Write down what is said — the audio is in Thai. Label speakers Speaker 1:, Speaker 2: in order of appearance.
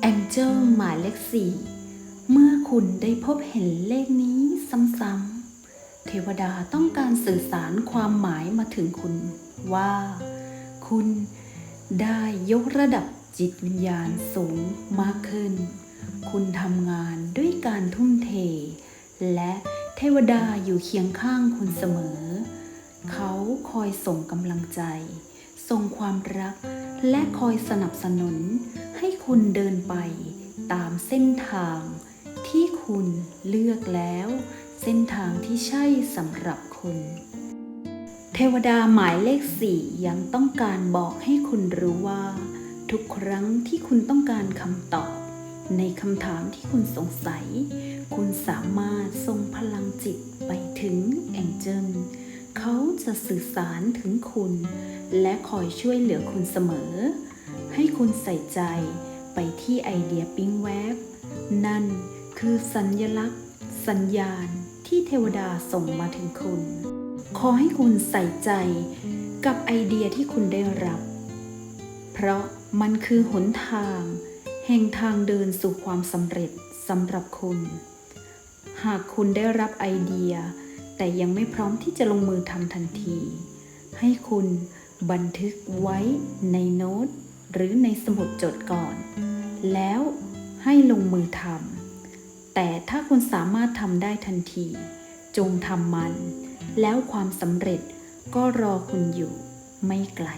Speaker 1: แองเจิลหมายเลขสี่เมื่อคุณได้พบเห็นเลขนี้ซ้ำๆ เทวดาต้องการสื่อสารความหมายมาถึงคุณ ว่า คุณได้ยกระดับจิตวิญญาณสูงมากขึ้น คุณทำงานด้วยการทุ่มเท และเทวดาอยู่เคียงข้างคุณเสมอ เขาคอยส่งกำลังใจ ส่งความรัก และคอยสนับสนุน คุณเดินไปตามเส้นทางที่คุณเลือกแล้ว เส้นทางที่ใช่สำหรับคุณ เทวดาหมายเลขสี่ยังต้องการบอกให้คุณรู้ว่า ทุกครั้งที่คุณต้องการคำตอบ ในคำถามที่คุณสงสัย คุณสามารถส่งพลังจิตไปถึงแองเจิลเขาจะสื่อสารถึงคุณ และคอยช่วยเหลือคุณเสมอ ให้คุณใส่ใจ ไปที่ไอเดียปิ๊งแวบ นั่นคือสัญลักษณ์ สัญญาณที่เทวดาส่งมาถึงคุณ ขอให้คุณใส่ใจกับไอเดียที่คุณได้รับ เพราะมันคือหนทาง แห่งทางเดินสู่ความสำเร็จสำหรับคุณ หากคุณได้รับไอเดีย แต่ยังไม่พร้อมที่จะลงมือทำทันที ให้คุณบันทึกไว้ในโน้ตหรือในสมุดจดก่อน แล้วให้ลงมือทำแต่ถ้าคุณสามารถทำได้ทันที จงทำมัน แล้วความสำเร็จก็รอคุณอยู่ไม่ไกล